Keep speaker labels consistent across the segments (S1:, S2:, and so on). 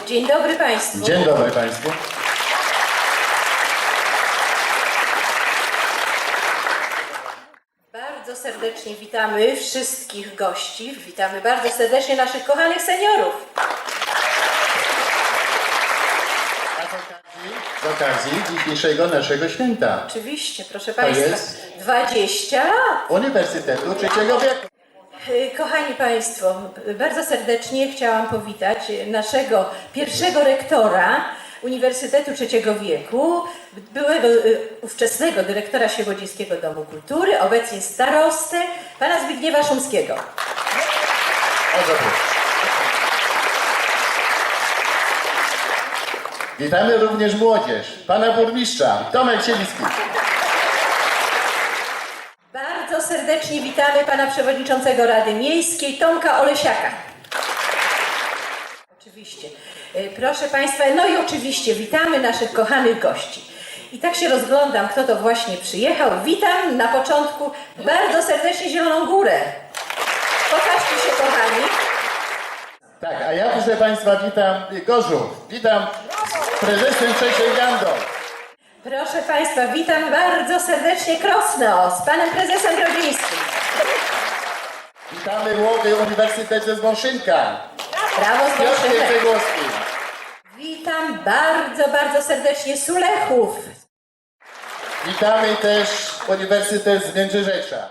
S1: Dzień dobry Państwu.
S2: Dzień dobry Państwu.
S1: Bardzo serdecznie witamy wszystkich gości. Witamy bardzo serdecznie naszych kochanych seniorów.
S2: A z okazji, z okazji dzisiejszego naszego święta
S1: Oczywiście, proszę Państwa,
S2: jest?
S1: 20 lat.
S2: Uniwersytetu Trzeciego Wieku.
S1: Kochani Państwo, bardzo serdecznie chciałam powitać naszego pierwszego rektora Uniwersytetu Trzeciego Wieku, byłego y, ówczesnego dyrektora Świebodziejskiego Domu Kultury, obecnie starostę, pana Zbigniewa Szumskiego.
S2: Witamy również młodzież, pana burmistrza, Tomek Sielicki.
S1: Serdecznie witamy pana przewodniczącego Rady Miejskiej Tomka Olesiaka. Oczywiście. E, Proszę państwa, no i oczywiście witamy naszych kochanych gości. I tak się rozglądam, kto to właśnie przyjechał. Witam na początku bardzo serdecznie Zieloną Górę. Pokażcie się, kochani.
S2: Tak, a ja proszę Państwa witam Gorzów, witam prezesem trzeciej Gando.
S1: Proszę państwa, witam bardzo serdecznie Krosno z panem prezesem Grodzińskim.
S2: Witamy młody Uniwersytet ze Zbąszynka,
S1: Brawo z.
S2: Cegłowskim.
S1: Witam bardzo, bardzo serdecznie Sulechów.
S2: Witamy też Uniwersytet z Międzyrzecza.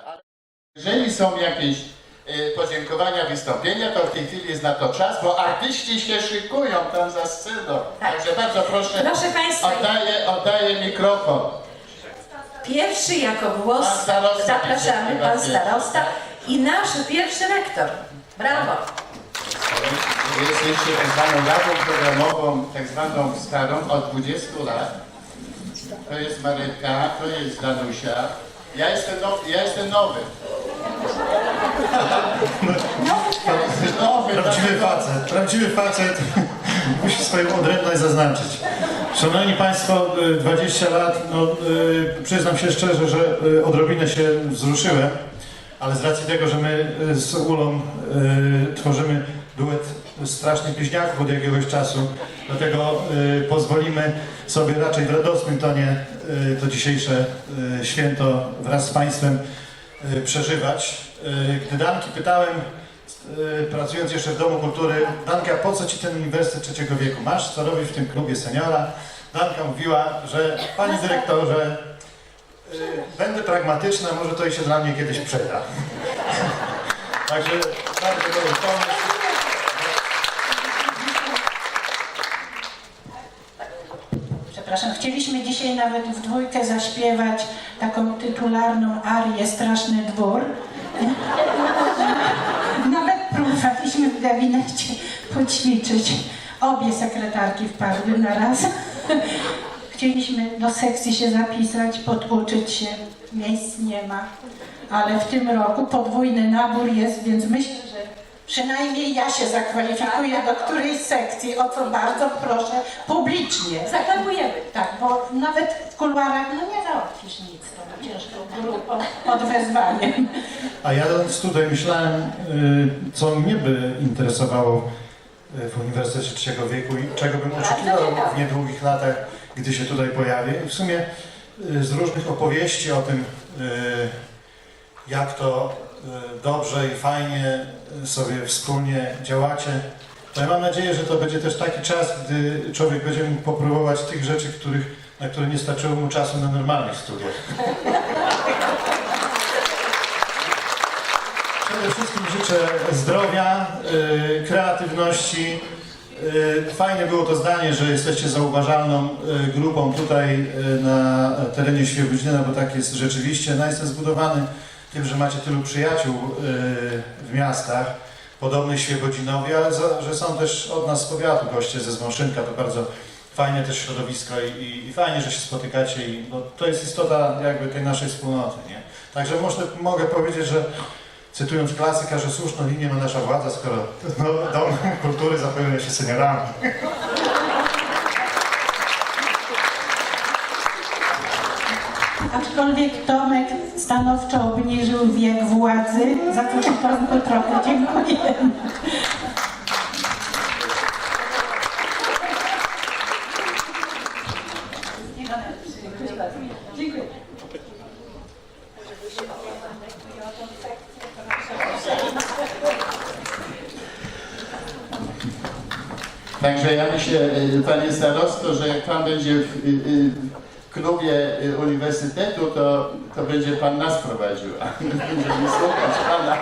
S2: Jeżeli są jakieś podziękowania, wystąpienia, to w tej chwili jest na to czas, bo artyści się szykują tam za sceną. Także bardzo proszę,
S1: Proszę państwa.
S2: oddaję, oddaję mikrofon.
S1: Pierwszy jako głos
S2: Pan starosta
S1: zapraszamy, pan starosta i nasz pierwszy rektor. Brawo.
S2: Jest jeszcze tak zwaną radą programową, tak zwaną starą od 20 lat. To jest Marynka, to jest Danusia. Ja jestem nowy. Ja jestem nowy.
S3: Prawdziwy facet, prawdziwy facet musi swoją odrębność zaznaczyć. Szanowni Państwo, y, 20 lat, no, y, przyznam się szczerze, że y, odrobinę się wzruszyłem, ale z racji tego, że my y, z Ulą y, tworzymy duet strasznych bliźniaków od jakiegoś czasu, dlatego y, pozwolimy sobie raczej w radosnym tonie y, to dzisiejsze y, święto wraz z Państwem y, przeżywać. Y, Gdy Danki pytałem, y, pracując jeszcze w Domu Kultury, Danka, po co Ci ten Uniwersytet Trzeciego Wieku? Masz co robić w tym klubie seniora? Danka mówiła, że Panie Dyrektorze, będę pragmatyczna, może to i się dla mnie kiedyś przyda. Także bardzo dobry pomysł.
S4: Przepraszam, chcieliśmy dzisiaj nawet w dwójkę zaśpiewać taką tytularną arię Straszny Dwór. Nawet próbowaliśmy w gabinecie poćwiczyć. Obie sekretarki wpadły na raz. Chcieliśmy do sekcji się zapisać, poduczyć się. Miejsc nie ma. Ale w tym roku podwójny nabór jest, więc myślę, przynajmniej ja się zakwalifikuję do którejś sekcji, o co bardzo proszę publicznie.
S1: Zaklamujemy.
S4: Tak, bo nawet w kuluarach no nie załatwisz nic tą ciężką grupą pod wezwaniem.
S3: A jadąc tutaj myślałem, y, co mnie by interesowało y, w Uniwersytecie Trzeciego Wieku i czego bym oczekiwał w niedługich latach, gdy się tutaj pojawię. I w sumie y, z różnych opowieści o tym, jak to dobrze i fajnie y, sobie wspólnie działacie, ja mam nadzieję, że to będzie też taki czas, gdy człowiek będzie mógł popróbować tych rzeczy, których, na które nie starczyło mu czasu na normalnych studiach. Przede wszystkim życzę zdrowia, y, kreatywności. Y, Fajne było to zdanie, że jesteście zauważalną grupą tutaj na terenie Świebodzina, bo tak jest rzeczywiście. No, jestem zbudowany tym, że macie tylu przyjaciół y, w miastach podobnych Świebodzinowi, ale za, że są też od nas z powiatu goście ze Zmąszynka, to bardzo fajne też środowisko i, i, i fajnie, że się spotykacie i no, to jest istota jakby tej naszej wspólnoty, nie? Także mogę powiedzieć, że cytując klasyka, że słuszną linię ma nasza władza, skoro no, Dom Kultury zapełnia się seniorami.
S4: Aczkolwiek Tomek stanowczo obniżył wiek władzy, za co ci Tomku trochę Dziękuję.
S2: Także ja myślę, y, panie starosto, że jak pan będzie w, y, y, uniwersytetu, to, to będzie pan nas prowadził, a my będziemy słuchać pana.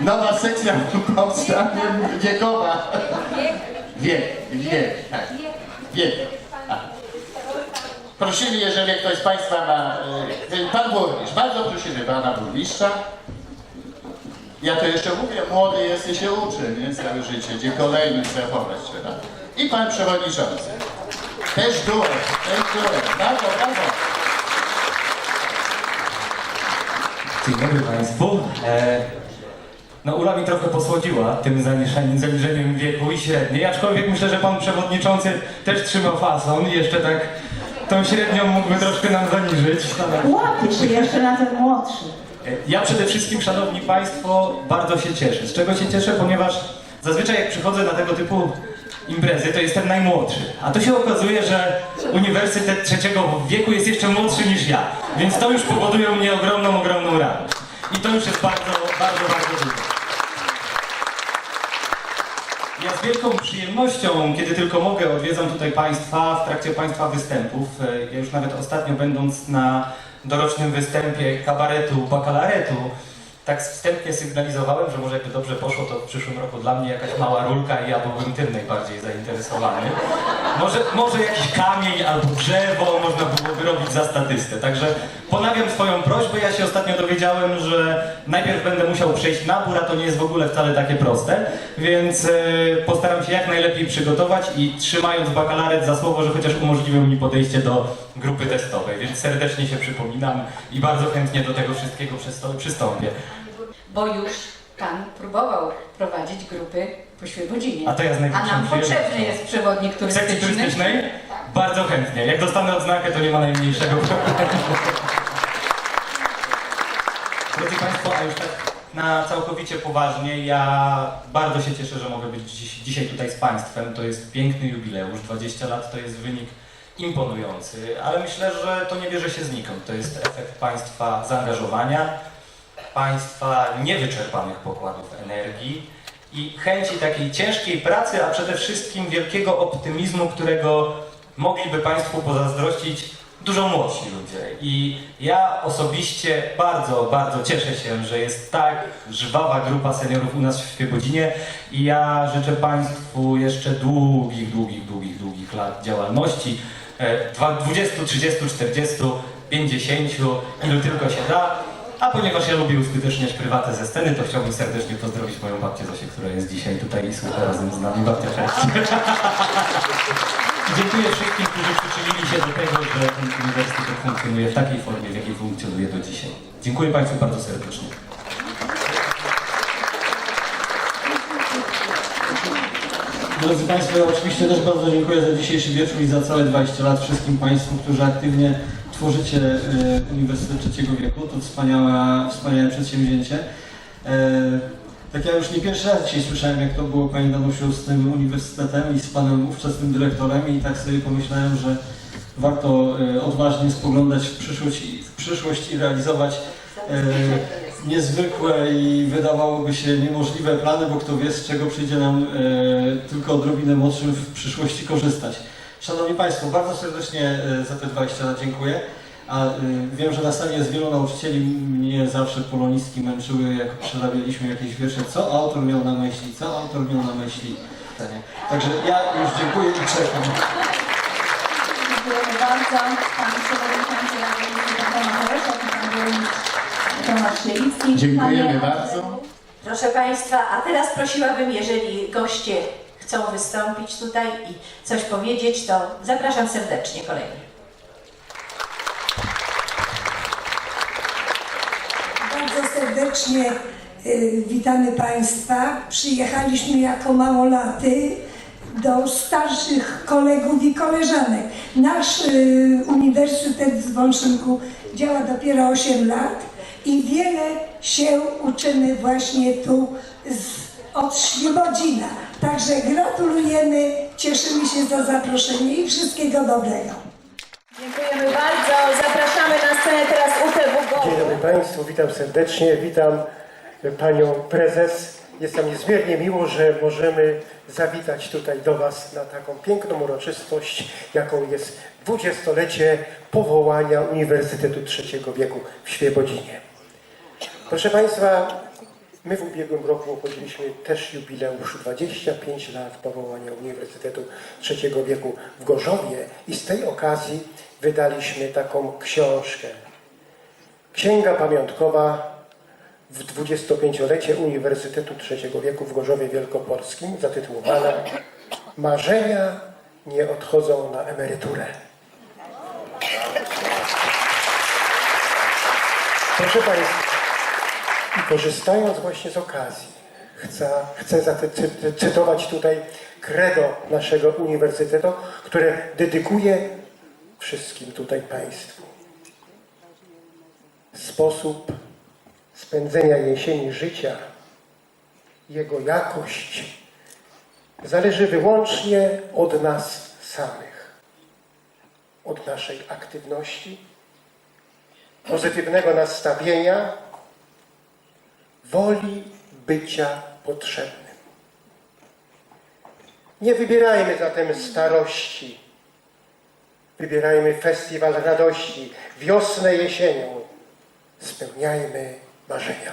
S2: Nowa sekcja powstanie wiekowa. Wiek, wiek, tak. Wiek. Prosimy, jeżeli ktoś z Państwa ma... y, Pan burmistrz, bardzo prosimy Pana burmistrza. Ja to jeszcze mówię, młody jest i się uczy, nie? Całe życie, gdzie kolejny trzeba. I Pan Przewodniczący. Też duet, też duet. Brawo, brawo.
S5: Dzień dobry Państwu. E, no Ula mi trochę posłodziła tym zaniżeniem, zaniżeniem wieku i średniej, aczkolwiek myślę, że Pan Przewodniczący też trzymał fason i jeszcze tak tą średnią mógłby troszkę nam zaniżyć.
S4: Łapie się jeszcze na ten młodszy.
S5: E, Ja przede wszystkim, Szanowni Państwo, bardzo się cieszę. Z czego się cieszę? Ponieważ zazwyczaj jak przychodzę na tego typu imprezy, to jestem najmłodszy. A tu się okazuje, że Uniwersytet Trzeciego Wieku jest jeszcze młodszy niż ja. Więc to już powoduje u mnie ogromną, ogromną radość. I to już jest bardzo, bardzo, bardzo dużo. Ja z wielką przyjemnością, kiedy tylko mogę, odwiedzam tutaj Państwa w trakcie Państwa występów. E, Ja już nawet ostatnio będąc na dorocznym występie kabaretu, bakalaretu, tak wstępnie sygnalizowałem, że może jakby dobrze poszło, to w przyszłym roku dla mnie jakaś mała rulka i ja byłbym tym najbardziej zainteresowany. Może, może jakiś kamień albo drzewo można byłoby robić za statystę. Także ponawiam swoją prośbę. Ja się ostatnio dowiedziałem, że najpierw będę musiał przejść nabór, a to nie jest w ogóle wcale takie proste, więc e, postaram się jak najlepiej przygotować i trzymając bakalaret za słowo, że chociaż umożliwią mi podejście do grupy testowej, więc serdecznie się przypominam i bardzo chętnie do tego wszystkiego przystąpię.
S6: bo już Pan próbował prowadzić grupy po.
S5: A to ja z największą
S6: A nam potrzebny jest przewodnik
S5: W sekcji
S6: turystyczny.
S5: turystycznej? Bardzo chętnie. Jak dostanę odznakę, to nie ma najmniejszego problemu. Drodzy Państwo, a już tak na całkowicie poważnie, ja bardzo się cieszę, że mogę być dziś, dzisiaj tutaj z Państwem. To jest piękny jubileusz, 20 lat to jest wynik imponujący, ale myślę, że to nie bierze się znikąd. To jest efekt Państwa zaangażowania, Państwa niewyczerpanych pokładów energii i chęci takiej ciężkiej pracy, a przede wszystkim wielkiego optymizmu, którego mogliby Państwu pozazdrościć dużo młodsi ludzie. I ja osobiście bardzo, bardzo cieszę się, że jest tak żwawa grupa seniorów u nas w Świebodzinie i ja życzę Państwu jeszcze długich, długich, długich, długich lat działalności. E, dwa- 20, 30, 40, 50, ilu tylko się da. A ponieważ ja lubię uskuteczniać prywatę ze sceny, to chciałbym serdecznie pozdrowić moją babcię Zosię, która jest dzisiaj tutaj i słucha razem z nami. Babcia, cześć. Dziękuję wszystkim, którzy przyczynili się do tego, że ten uniwersytet funkcjonuje w takiej formie, w jakiej funkcjonuje do dzisiaj. Dziękuję Państwu bardzo serdecznie.
S7: Drodzy Państwo, ja oczywiście też bardzo dziękuję za dzisiejszy wieczór i za całe 20 lat wszystkim Państwu, którzy aktywnie tworzycie e, Uniwersytet Trzeciego Wieku. To wspaniałe, wspaniałe przedsięwzięcie. E, tak ja już nie pierwszy raz dzisiaj słyszałem, jak to było Pani Danusiu z tym uniwersytetem i z Panem ówczesnym dyrektorem i tak sobie pomyślałem, że warto e, odważnie spoglądać w przyszłość, i- w przyszłość i realizować niezwykłe i wydawałoby się niemożliwe plany, bo kto wie, z czego przyjdzie nam e, tylko odrobinę młodszym w przyszłości korzystać. Szanowni Państwo, bardzo serdecznie e, za te 20 lat dziękuję. A e, wiem, że na sali jest wielu nauczycieli, mnie zawsze polonistki męczyły, jak przerabialiśmy jakieś wiersze, co autor miał na myśli, co autor miał na myśli. Także ja już dziękuję i czekam.
S6: Dziękujemy bardzo. Pan przewodniczący Tomasz Oreszek i pan burmistrz
S2: Dziękujemy bardzo.
S1: Proszę Państwa, a teraz prosiłabym, jeżeli goście chcą wystąpić tutaj i coś powiedzieć, to zapraszam serdecznie kolejnie.
S8: Bardzo serdecznie y, witamy Państwa. Przyjechaliśmy jako małolaty do starszych kolegów i koleżanek. Nasz y, Uniwersytet w Wączynku działa dopiero 8 lat i wiele się uczymy właśnie tu z, od Świebodzina. Także gratulujemy, cieszymy się za zaproszenie i wszystkiego dobrego.
S1: Dziękujemy bardzo. Zapraszamy na scenę teraz UTW
S9: Dzień
S1: Gołu.
S9: dobry Państwu, witam serdecznie, witam Panią Prezes Jest nam niezmiernie miło, że możemy zawitać tutaj do Was na taką piękną uroczystość, jaką jest dwudziestolecie powołania Uniwersytetu Trzeciego Wieku w Świebodzinie. Proszę Państwa, my w ubiegłym roku obchodziliśmy też jubileusz 25 lat powołania Uniwersytetu Trzeciego Wieku w Gorzowie i z tej okazji wydaliśmy taką książkę. Księga pamiątkowa w 25-lecie Uniwersytetu Trzeciego Wieku w Gorzowie Wielkopolskim zatytułowana Marzenia nie odchodzą na emeryturę. Proszę Państwa, korzystając właśnie z okazji, chcę, chcę cytować tutaj credo naszego uniwersytetu, które dedykuję wszystkim tutaj Państwu. Sposób spędzenia jesieni życia, jego jakość zależy wyłącznie od nas samych, od naszej aktywności, pozytywnego nastawienia, woli bycia potrzebnym. Nie wybierajmy zatem starości, wybierajmy festiwal radości, wiosnę jesienią, spełniajmy marzenia.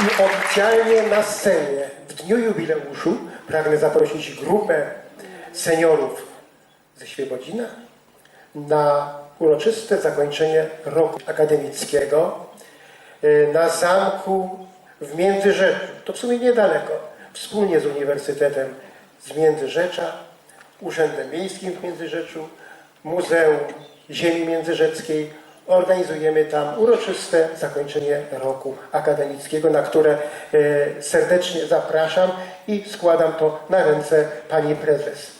S9: I oficjalnie na scenie w dniu jubileuszu pragnę zaprosić grupę seniorów ze Świebodzina na uroczyste zakończenie roku akademickiego y, na zamku w Międzyrzeczu. To w sumie niedaleko. Wspólnie z Uniwersytetem z Międzyrzecza, Urzędem Miejskim w Międzyrzeczu, Muzeum Ziemi Międzyrzeckiej organizujemy tam uroczyste zakończenie roku akademickiego, na które e, serdecznie zapraszam i składam to na ręce pani prezes.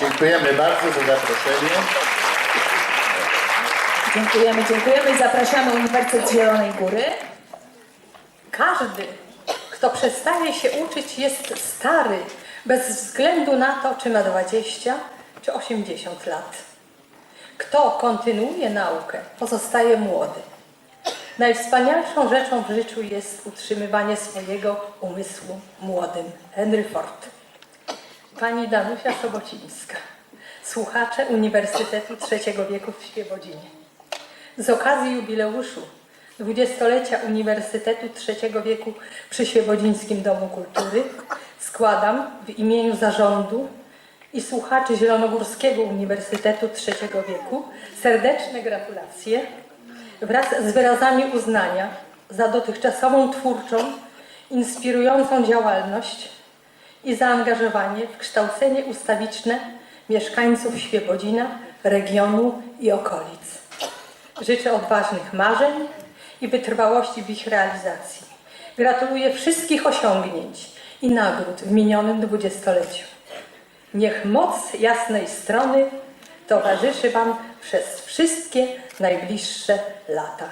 S2: Dziękujemy bardzo za zaproszenie.
S6: Dziękujemy, dziękujemy i zapraszamy Uniwersytet Zielonej Góry.
S10: Każdy, kto przestaje się uczyć, jest stary, bez względu na to, czy ma 20 czy 80 lat. Kto kontynuuje naukę, pozostaje młody. Najwspanialszą rzeczą w życiu jest utrzymywanie swojego umysłu młodym. Henry Ford. Pani Danusia Sobocińska, słuchacze Uniwersytetu Trzeciego Wieku w Świebodzinie. Z okazji jubileuszu dwudziestolecia Uniwersytetu Trzeciego Wieku przy Świebodzińskim Domu Kultury składam w imieniu zarządu i słuchaczy Zielonogórskiego Uniwersytetu Trzeciego Wieku serdeczne gratulacje wraz z wyrazami uznania za dotychczasową twórczą, inspirującą działalność i zaangażowanie w kształcenie ustawiczne mieszkańców Świebodzina, regionu i okolic. Życzę odważnych marzeń i wytrwałości w ich realizacji. Gratuluję wszystkich osiągnięć i nagród w minionym dwudziestoleciu. Niech moc jasnej strony towarzyszy Wam przez wszystkie najbliższe lata.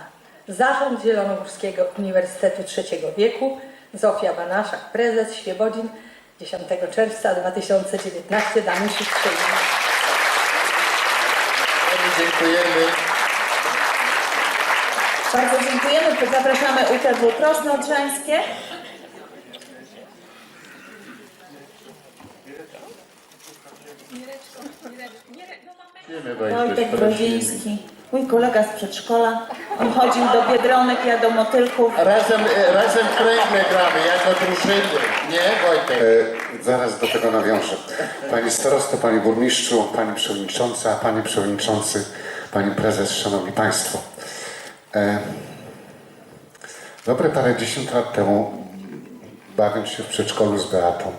S10: Zarząd Zielonogórskiego Uniwersytetu Trzeciego Wieku, Zofia Banaszak, prezes Świebodzin, 10 czerwca 2019, Danusi Strzelin.
S2: Bardzo dziękujemy.
S6: Bardzo dziękujemy. Zapraszamy UTW Krosno Odrzańskie.
S2: Dziękujemy
S6: Wojtek Brodziński, mój kolega z przedszkola. On chodził do Biedronek, ja do Motylków.
S2: Razem, e, razem kręgle gramy, jako drużyny. Nie, Wojtek?
S11: E, Zaraz do tego nawiążę. Pani starosto, panie burmistrzu, pani przewodnicząca, panie przewodniczący, pani prezes, szanowni państwo. E, Dobre parę dziesiąt lat temu, bawiąc się w przedszkolu z Beatą,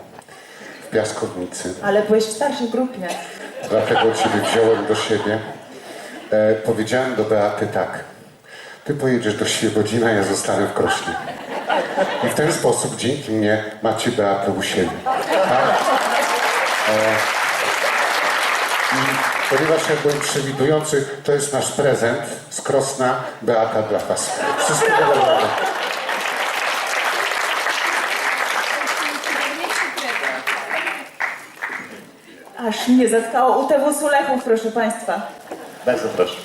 S11: w Piaskownicy,
S6: Ale byłeś w starszej grupie.
S11: dlatego ciebie wziąłem do siebie, e, powiedziałem do Beaty tak. Ty pojedziesz do Świebodzina, ja zostanę w Krośnie. I w ten sposób dzięki mnie macie Beatę u siebie. Tak? E, ponieważ ja byłem przewidujący, to jest nasz prezent z Krosna Beata dla Was. Wszystkiego dobrego.
S6: Aż mnie zatkało UTW Sulechów, proszę Państwa.
S2: Bardzo proszę.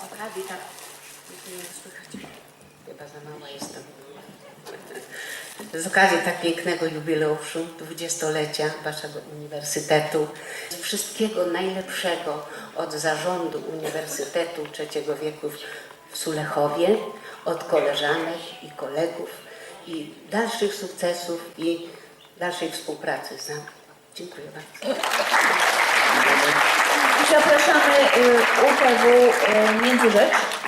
S12: A, witam. Nie słychać. Chyba za mała jestem. Z okazji tak pięknego jubileuszu, dwudziestolecia Waszego Uniwersytetu, wszystkiego najlepszego od zarządu Uniwersytetu Trzeciego Wieku w Sulechowie, od koleżanek i kolegów i dalszych sukcesów i dalszej współpracy z nami. Dziękuję bardzo.
S6: Zapraszamy y, UPW y, Międzyrzecz.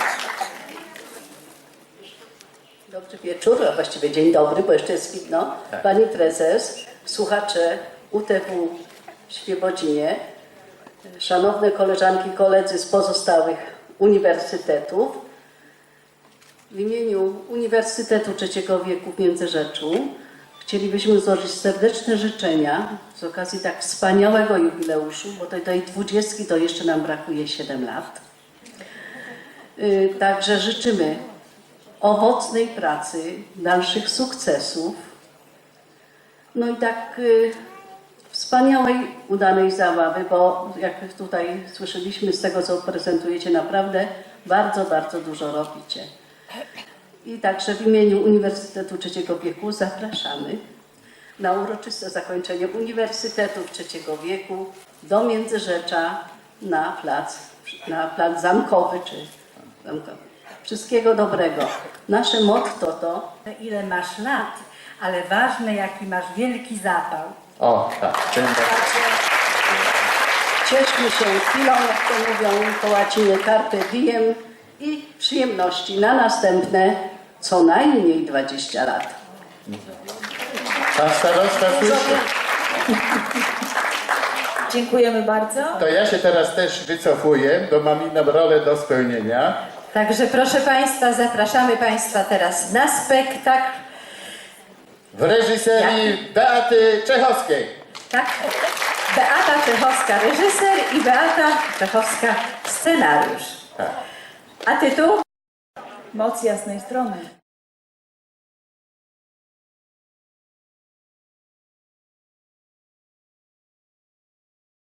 S13: Dobry wieczór, a właściwie dzień dobry, bo jeszcze jest widno. Pani prezes, słuchacze UTW w Świebodzinie, szanowne koleżanki i koledzy z pozostałych uniwersytetów. W imieniu Uniwersytetu Trzeciego Wieku w Międzyrzeczu chcielibyśmy złożyć serdeczne życzenia z okazji tak wspaniałego jubileuszu, bo do tej dwudziestki to jeszcze nam brakuje 7 lat. Y, Także życzymy owocnej pracy, dalszych sukcesów. No i tak y, wspaniałej, udanej zabawy, bo jak tutaj słyszeliśmy z tego, co prezentujecie, naprawdę bardzo, bardzo dużo robicie. I także w imieniu Uniwersytetu Trzeciego Wieku zapraszamy na uroczyste zakończenie Uniwersytetu Trzeciego Wieku do Międzyrzecza na plac, na plac zamkowy czy zamkowy. Wszystkiego dobrego. Nasze motto to
S4: Ile masz lat, ale ważne jaki masz wielki zapał.
S2: O, tak. Ten
S13: cieszmy się chwilą, jak to mówią po łacinie carpe diem i przyjemności na następne co najmniej 20 lat.
S2: Pan starosta słyszy.
S6: Dziękujemy bardzo.
S2: To ja się teraz też wycofuję, bo mam inną rolę do spełnienia.
S1: Także proszę Państwa, zapraszamy Państwa teraz na spektakl.
S2: W reżyserii Beaty Czechowskiej.
S1: Tak? Beata Czechowska reżyser i Beata Czechowska scenariusz. A tytuł?
S6: Moc jasnej strony.